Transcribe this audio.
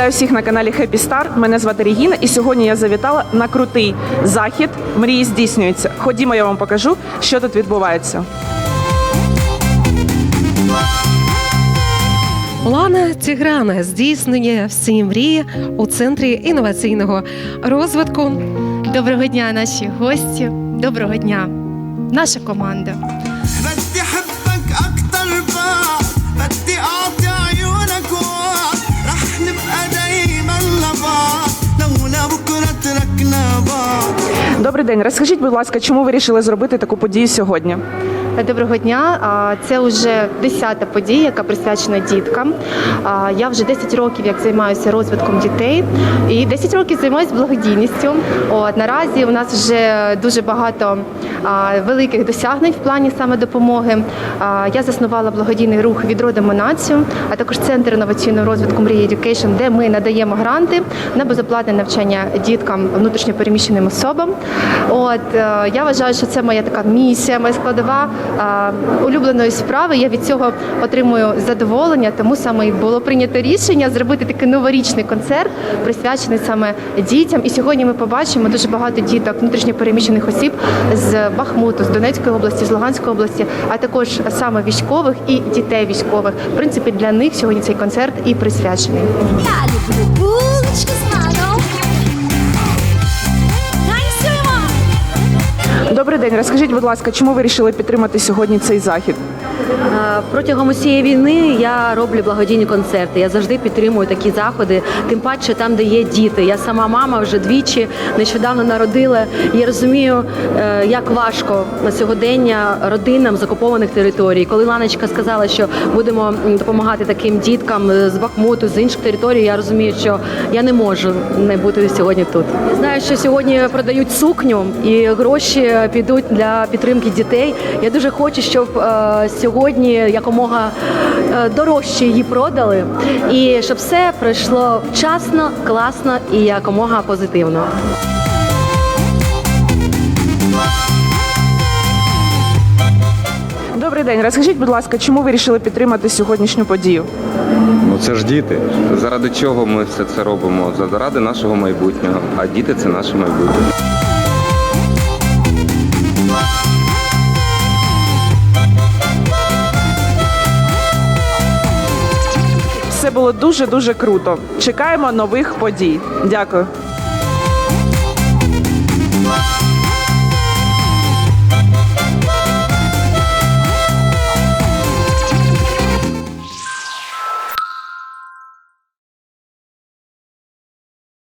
Вітаю всіх на каналі Happy Star. Мене звати Регіна, і сьогодні я завітала на крутий захід. Мрії здійснюються. Ходімо, я вам покажу, що тут відбувається. Лана Тіграна здійснення всі мрії у центрі інноваційного розвитку. Доброго дня, наші гості. Доброго дня, наша команда. Добрий день. Розкажіть, будь ласка, чому ви вирішили зробити таку подію сьогодні? Доброго дня. Це вже десята подія, яка присвячена діткам. Я вже 10 років як займаюся розвитком дітей і 10 років займаюся благодійністю. От наразі у нас вже дуже багато великих досягнень в плані саме допомоги. Я заснувала благодійний рух відродимо націю, а також центр інноваційного розвитку мрії Education, де ми надаємо гранти на безоплатне навчання діткам внутрішньопереміщеним особам. От е, я вважаю, що це моя така місія, моя складова улюбленої справи. Я від цього отримую задоволення, тому саме і було прийнято рішення зробити такий новорічний концерт, присвячений саме дітям. І сьогодні ми побачимо дуже багато діток внутрішньопереміщених осіб з Бахмуту, з Донецької області, з Луганської області, а також саме військових і дітей військових. В принципі, для них сьогодні цей концерт і присвячений. я люблю Добрий день. Розкажіть, будь ласка, чому ви вирішили підтримати сьогодні цей захід? Е, Протягом усієї війни я роблю благодійні концерти. Я завжди підтримую такі заходи, тим паче там, де є діти. Я сама мама вже двічі нещодавно народила. Я розумію, е, як важко на сьогодення родинам з окупованих територій. Коли Ланочка сказала, що будемо допомагати таким діткам з Бахмуту, з інших територій, я розумію, що я не можу не бути сьогодні тут. Я знаю, що сьогодні продають сукню і гроші підуть для підтримки дітей. Я дуже хочу, щоб е, сьогодні якомога е, дорожче її продали, і щоб все пройшло вчасно, класно і якомога позитивно. Добрий день. Розкажіть, будь ласка, чому ви вирішили підтримати сьогоднішню подію? Ну це ж діти. Заради чого ми все це робимо? Заради нашого майбутнього. А діти це наше майбутнє. Все було дуже дуже круто. Чекаємо нових подій. Дякую.